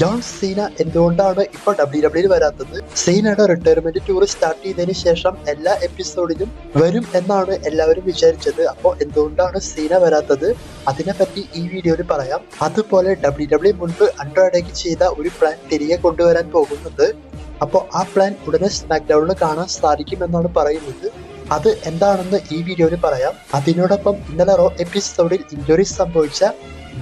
John Seena എന്തുകൊണ്ടാണ് ഇപ്പൊ W W വരാത്തത്? സീനയുടെ റിട്ടയർമെന്റ് ടൂർ സ്റ്റാർട്ട് ചെയ്തതിന് ശേഷം എല്ലാ എപ്പിസോഡിലും വരും എന്നാണ് എല്ലാവരും വിചാരിച്ചത്. അപ്പോൾ എന്തുകൊണ്ടാണ് സീന വരാത്തത്? അതിനെപ്പറ്റി ഈ വീഡിയോയിൽ പറയാം. അതുപോലെ ഡബ്ല്യു ഡബ്ല്യു മുൻപ് അൺഡ്രോയിഡേക്ക് ചെയ്ത ഒരു പ്ലാൻ തിരികെ കൊണ്ടുവരാൻ പോകുന്നത്. അപ്പോൾ ആ പ്ലാൻ ഉടനെ സ്നാക്ക്ഡൌണിൽ കാണാൻ സാധിക്കുമെന്നാണ് പറയുന്നത്. അത് എന്താണെന്ന് ഈ വീഡിയോയിൽ പറയാം. അതിനോടൊപ്പം ഇന്നലെ റോ എപ്പിസോഡിൽ ഇഞ്ചുറി സംഭവിച്ച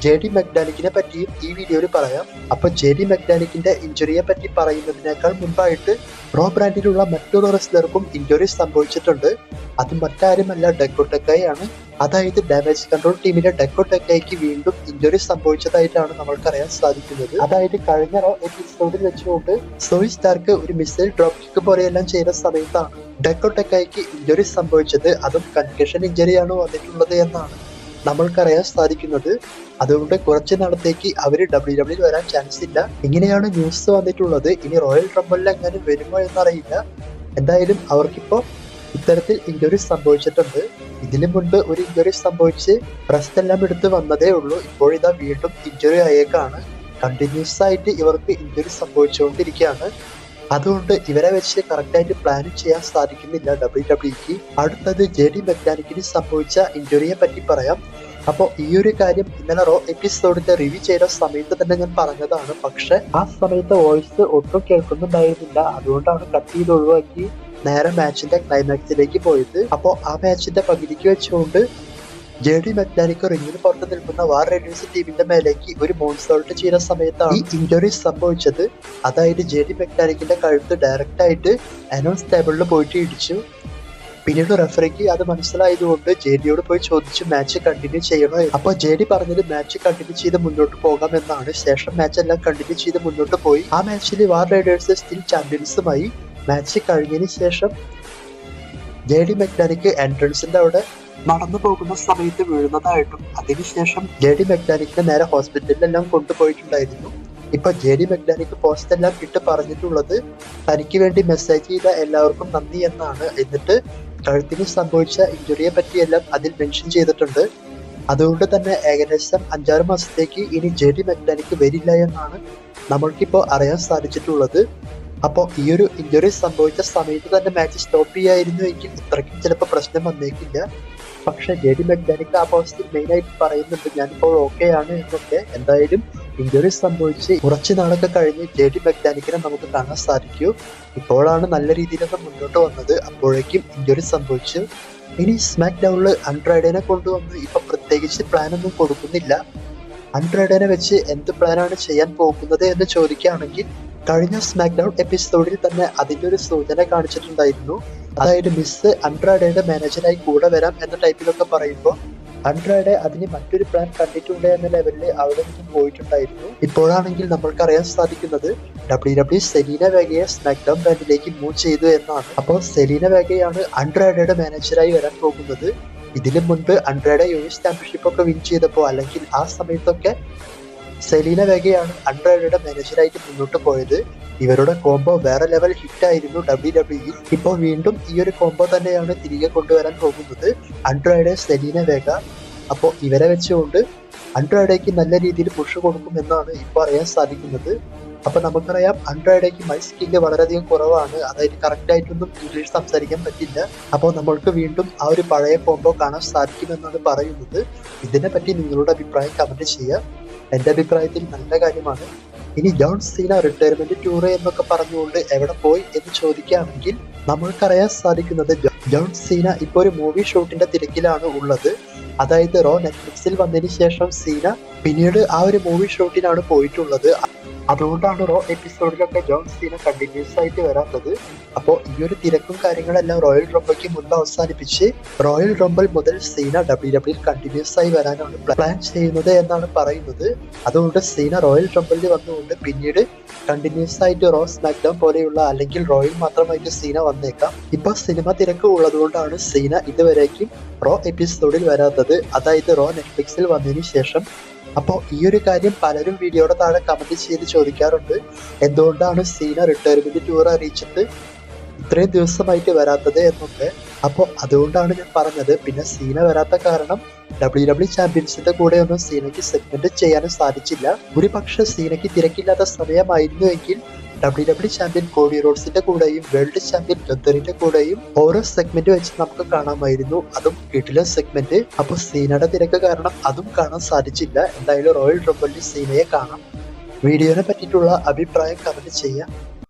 ജെ ഡി മെക്ഡാനിക്കിനെ പറ്റിയും ഈ വീഡിയോയിൽ പറയാം. അപ്പൊ ജെ ഡി മെക്ഡാനിക്കിന്റെ ഇഞ്ചുറിയെ പറ്റി പറയുന്നതിനേക്കാൾ മുൻപായിട്ട് റോ ബ്രാൻഡിലുള്ള മറ്റൊരു റെസ്ലർക്കും ഇഞ്ചുറി സംഭവിച്ചിട്ടുണ്ട്. അത് മറ്റാരുമല്ല ഡെക്കോടെക്കായി ആണ്. അതായത് ഡാമേജ് കൺട്രോൾ ടീമിലെ ഡെക്കോട്ടക്കായ്ക്ക് വീണ്ടും ഇഞ്ചുറി സംഭവിച്ചതായിട്ടാണ് നമ്മൾക്കറിയാൻ സാധിക്കുന്നത്. അതായത് കഴിഞ്ഞ റോ എപ്പിസോഡിൽ വെച്ചുകൊണ്ട് സോയി സ്റ്റാർക്ക് ഒരു മിസൈൽ ഡ്രോപ്പ് കിക്ക് പോലെയെല്ലാം ചെയ്ത സമയത്താണ് ഡെക്കോട്ടക്കായ്ക്ക് ഇഞ്ചുറി സംഭവിച്ചത്. അതും കൺകഷൻ ഇഞ്ചുറിയാണ് വന്നിട്ടുള്ളത് എന്നാണ്. നമ്മൾക്കറിയാൻ സാധിക്കുന്നത് അതുകൊണ്ട് കുറച്ചു നാളത്തേക്ക് അവർ ഡബ്ല്യു ഡബ്ല്യു വരാൻ ചാൻസ് ഇല്ല. ഇങ്ങനെയാണ് ന്യൂസ് വന്നിട്ടുള്ളത്. ഇനി റോയൽ ട്രംബിളിൽ എങ്ങനെ വരുമോ എന്നറിയില്ല. എന്തായാലും അവർക്കിപ്പോ ഇത്തരത്തിൽ ഇഞ്ചുറി സംഭവിച്ചിട്ടുണ്ട്. ഇതിനു മുൻപ് ഒരു ഇഞ്ചുറി സംഭവിച്ച് റെസ്റ്റ് എല്ലാം എടുത്ത് വന്നതേ ഉള്ളൂ. ഇപ്പോഴിതാ വീണ്ടും ഇഞ്ചുറി ആയേക്കാണ്. കണ്ടിന്യൂസ് ആയിട്ട് ഇവർക്ക് ഇഞ്ചുറി സംഭവിച്ചുകൊണ്ടിരിക്കുകയാണ്. അതുകൊണ്ട് ഇവരെ വെച്ച് കറക്റ്റായിട്ട് പ്ലാൻ ചെയ്യാൻ സാധിക്കുന്നില്ല ഡബ്ല്യു ഡബ്ല്യുക്ക് അടുത്തത് ജെ ഡി മെക്കാനിക്കിന് സംഭവിച്ച ഇഞ്ചുറിയെ പറ്റി പറയാം. അപ്പോൾ ഈ ഒരു കാര്യം ഇന്നലെ റോ എപ്പിസോഡിന്റെ റിവ്യൂ ചെയ്ത സമയത്ത് തന്നെ ഞാൻ പറഞ്ഞതാണ്. പക്ഷെ ആ സമയത്ത് വോയിസ് ഒട്ടും കേൾക്കുന്നുണ്ടായിരുന്നില്ല. അതുകൊണ്ടാണ് കട്ട് ചെയ്ത് ഒഴിവാക്കി നേരെ മാച്ചിന്റെ ക്ലൈമാക്സിലേക്ക് പോയത്. അപ്പോൾ ആ മാച്ചിന്റെ പകുതിക്ക് വെച്ചുകൊണ്ട് ജെ ഡി മെക്ലാനിക്ക് റിങ്ങിന് പുറത്ത് നിൽക്കുന്ന വാർ റെഡ്യൂസ് ടീമിന്റെ മേലേക്ക് ഒരു മോൺസോൾട്ട് ചെയ്ത സമയത്താണ് ഈ ഇഞ്ചുറി സംഭവിച്ചത്. അതായത് ജെ ഡി കഴുത്ത് ഡയറക്റ്റ് ആയിട്ട് അനൗൺസ് ടേബിളിൽ പോയിട്ട് ഇടിച്ചു. പിന്നീട് റെഫറിക്ക് അത് മനസ്സിലായതുകൊണ്ട് ജെ ഡിയോട് പോയി ചോദിച്ച് മാച്ച് കണ്ടിന്യൂ ചെയ്യണോ അപ്പൊ അപ്പോൾ ജെ ഡി പറഞ്ഞത് മാച്ച് കണ്ടിന്യൂ ചെയ്ത് മുന്നോട്ട് പോകാം എന്നാണ്. ശേഷം മാച്ച് എല്ലാം കണ്ടിന്യൂ ചെയ്ത് മുന്നോട്ട് പോയി. ആ മാച്ചിൽ വാർ റൈഡേഴ്സ് സ്റ്റിൽ ചാമ്പ്യൻസുമായി മാച്ച് കഴിഞ്ഞതിന് ശേഷം ജെ ഡി മെക്കാനിക്ക് എൻട്രൻസിന്റെ അവിടെ നടന്നു പോകുന്ന സമയത്ത് വീഴുന്നതായിട്ടും അതിനുശേഷം ജെ ഡി മെക്നാനിക്ക് നേരെ ഹോസ്പിറ്റലിലെല്ലാം കൊണ്ടുപോയിട്ടുണ്ടായിരുന്നു. ഇപ്പൊ ജെ ഡി മെക്നാനിക്ക് പോസ്റ്റ് എല്ലാം ഇട്ട് പറഞ്ഞിട്ടുള്ളത് തനിക്ക് വേണ്ടി മെസ്സേജ് ചെയ്ത എല്ലാവർക്കും നന്ദി എന്നാണ്. എന്നിട്ട് കഴുത്തിന് സംഭവിച്ച ഇഞ്ചുറിയെ പറ്റിയെല്ലാം അതിൽ മെൻഷൻ ചെയ്തിട്ടുണ്ട്. അതുകൊണ്ട് തന്നെ ഏകദേശം അഞ്ചാറ് മാസത്തേക്ക് ഇനി ജെ ഡി മെക്നാനിക്ക് വരില്ല എന്നാണ് നമ്മൾക്കിപ്പോൾ അറിയാൻ സാധിച്ചിട്ടുള്ളത്. അപ്പോൾ ഈ ഒരു ഇഞ്ചുറി സംഭവിച്ച സമയത്ത് തന്നെ മാച്ച് സ്റ്റോപ്പ് ചെയ്യായിരുന്നു എങ്കിൽ ഇത്രയ്ക്കും ചിലപ്പോൾ പ്രശ്നം വന്നേക്കില്ല. പക്ഷെ ജെഡി മെക്കാനിക്ക് ആ പോസ്റ്റിൽ മെയിൻ ആയിട്ട് പറയുന്നുണ്ട് ഞാനിപ്പോൾ ഓക്കെ ആണ് എന്നൊക്കെ. എന്തായാലും ഇഞ്ചുറി സംഭവിച്ച് കുറച്ച് നാളൊക്കെ കഴിഞ്ഞ് ജെ ഡി നമുക്ക് കാണാൻ സാധിക്കൂ. ഇപ്പോഴാണ് നല്ല രീതിയിലൊക്കെ മുന്നോട്ട് വന്നത്. അപ്പോഴേക്കും ഇഞ്ചുറി സംഭവിച്ചു. ഇനി സ്മാക്ക് ഡൗണിൽ അൺട്രൈഡേനെ കൊണ്ടുവന്ന് ഇപ്പൊ പ്രത്യേകിച്ച് പ്ലാനൊന്നും കൊടുക്കുന്നില്ല. അൺട്രൈഡേനെ വെച്ച് എന്ത് പ്ലാനാണ് ചെയ്യാൻ പോകുന്നത് എന്ന് ചോദിക്കുകയാണെങ്കിൽ കഴിഞ്ഞ സ്മാക്ക് ഡൗൺ എപ്പിസോഡിൽ തന്നെ അതിന്റെ ഒരു സൂചന കാണിച്ചിട്ടുണ്ടായിരുന്നു. അതായത് മിസ് അൺട്രാഡയുടെ മാനേജറായി കൂടെ വരാം എന്ന ടൈപ്പിലൊക്കെ പറയുമ്പോൾ അൺട്രാഡെ അതിന് മറ്റൊരു പ്ലാൻ കണ്ടിട്ടുണ്ട് എന്ന ലെവലിൽ അവിടെ നിന്നും പോയിട്ടുണ്ടായിരുന്നു. ഇപ്പോഴാണെങ്കിൽ നമ്മൾക്ക് അറിയാൻ സാധിക്കുന്നത് ഡബ്ല്യു ഡബ്ല്യു സെലീന വേഗയെ സ്മാക്ക് ഡൗൺ ബ്രാൻഡിലേക്ക് മൂവ് ചെയ്തു എന്നാണ്. അപ്പോൾ സെലീന വേഗയാണ് അൺട്രാഡയുടെ മാനേജറായി വരാൻ പോകുന്നത്. ഇതിനു മുൻപ് അൺട്രാഡ യു എസ് ചാമ്പ്യൻഷിപ്പ് ഒക്കെ വിൻ ചെയ്തപ്പോൾ അല്ലെങ്കിൽ ആ സമയത്തൊക്കെ സെലീന വേഗയാണ് അൺട്രാഡയുടെ മാനേജറായിട്ട് മുന്നോട്ട് പോയത്. ഇവരുടെ കോംബോ വേറെ ലെവൽ ഹിറ്റ് ആയിരുന്നു ഡബ്ല്യു ഡബ്ല്യു ഇപ്പോൾ വീണ്ടും ഈ ഒരു കോംബോ തന്നെയാണ് തിരികെ കൊണ്ടുവരാൻ പോകുന്നത്. അൺട്രായുടെ സെലീന വേഗ. അപ്പോൾ ഇവരെ വെച്ചുകൊണ്ട് അൺട്രാഡയ്ക്ക് നല്ല രീതിയിൽ പുഷ് കൊടുക്കുമെന്നാണ് ഇപ്പോൾ അറിയാൻ സാധിക്കുന്നത്. അപ്പൊ നമുക്കറിയാം അൺട്രാഡയ്ക്ക് മൈ സ്കില്ല് വളരെയധികം കുറവാണ്. അതായത് കറക്റ്റ് ആയിട്ടൊന്നും ഇംഗ്ലീഷ് സംസാരിക്കാൻ പറ്റില്ല. അപ്പോൾ നമ്മൾക്ക് വീണ്ടും ആ ഒരു പഴയ കോംബോ കാണാൻ സാധിക്കുമെന്നാണ് പറയുന്നത്. ഇതിനെപ്പറ്റി നിങ്ങളുടെ അഭിപ്രായം കമന്റ് ചെയ്യുക. എന്റെ അഭിപ്രായത്തിൽ നല്ല കാര്യമാണ്. ഇനി ജോൺ സീന റിട്ടയർമെന്റ് ടൂർ എന്നൊക്കെ പറഞ്ഞുകൊണ്ട് എവിടെ പോയി എന്ന് ചോദിക്കുകയാണെങ്കിൽ നമ്മൾക്കറിയാൻ സാധിക്കുന്നത് ജോൺ സീന ഇപ്പൊ ഒരു മൂവി ഷൂട്ടിന്റെ തിരക്കിലാണ് ഉള്ളത്. അതായത് റോ നെറ്റ്ഫ്ലിക്സിൽ വന്നതിന് ശേഷം സീന പിന്നീട് ആ ഒരു മൂവി ഷൂട്ടിനാണ് പോയിട്ടുള്ളത്. അതുകൊണ്ടാണ് റോ എപ്പിസോഡിലൊക്കെ ജോൺ സീന കണ്ടിന്യൂസ് ആയിട്ട് വരാത്തത്. അപ്പോൾ ഈ ഒരു തിരക്കും കാര്യങ്ങളെല്ലാം റോയൽ റംബിൾക്ക് മുൻപ് അവസാനിപ്പിച്ച് റോയൽ റംബിൾ മുതൽ സീന ഡബ്ല്യു ഡബ്ല്യു കണ്ടിന്യൂസ് ആയി വരാനാണ് പ്ലാൻ ചെയ്യുന്നത് എന്നാണ് പറയുന്നത്. അതുകൊണ്ട് സീന റോയൽ റംബിളിൽ വന്നുകൊണ്ട് പിന്നീട് കണ്ടിന്യൂസ് ആയിട്ട് റോ സ്മാക്ഡൗൺ പോലെയുള്ള അല്ലെങ്കിൽ റോയൽ മാത്രമായിട്ട് സീന വന്നേക്കാം. ഇപ്പൊ സിനിമ തിരക്ക് ഉള്ളതുകൊണ്ടാണ് സീന ഇതുവരേക്കും റോ എപ്പിസോഡിൽ വരാത്തത്. അതായത് റോ നെറ്റ്ഫ്ലിക്സിൽ വന്നതിന് ശേഷം അപ്പോൾ ഈ ഒരു കാര്യം പലരും വീഡിയോയുടെ താഴെ കമന്റ് ചെയ്ത് ചോദിക്കാറുണ്ട്. എന്തുകൊണ്ടാണ് സീന റിട്ടയർമെന്റ് ടൂർ അറിയിച്ചിട്ട് ഇത്രയും ദിവസമായിട്ട് വരാത്തത് എന്നൊക്കെ. അപ്പോൾ അതുകൊണ്ടാണ് ഞാൻ പറഞ്ഞത്. പിന്നെ സീന വരാത്ത കാരണം ഡബ്ല്യു ഡബ്ല്യു ചാമ്പ്യൻസിന്റെ കൂടെ ഒന്നും സീനയ്ക്ക് സെഗ്മെന്റ് ചെയ്യാനും സാധിച്ചില്ല. ഒരുപക്ഷെ സീനയ്ക്ക് തിരക്കില്ലാത്ത സമയമായിരുന്നു എങ്കിൽ ഡബ്ല്യു ഡബ്ല്യു ചാമ്പ്യൻ കോഡി റോഡ്സിന്റെ കൂടെയും വേൾഡ് ചാമ്പ്യൻ ഗദ്ദറിന്റെ കൂടെയും ഓരോ സെഗ്മെന്റ് വെച്ച് നമുക്ക് കാണാമായിരുന്നു. അതും കിടിലൻ സെഗ്മെന്റ് അപ്പോൾ സീനയുടെ തിരക്ക് കാരണം അതും കാണാൻ സാധിച്ചില്ല. എന്തായാലും റോയൽ റംബിളിൽ സീനയെ കാണാം. വീഡിയോനെ പറ്റിയിട്ടുള്ള അഭിപ്രായം കമന്റ് ചെയ്യാം.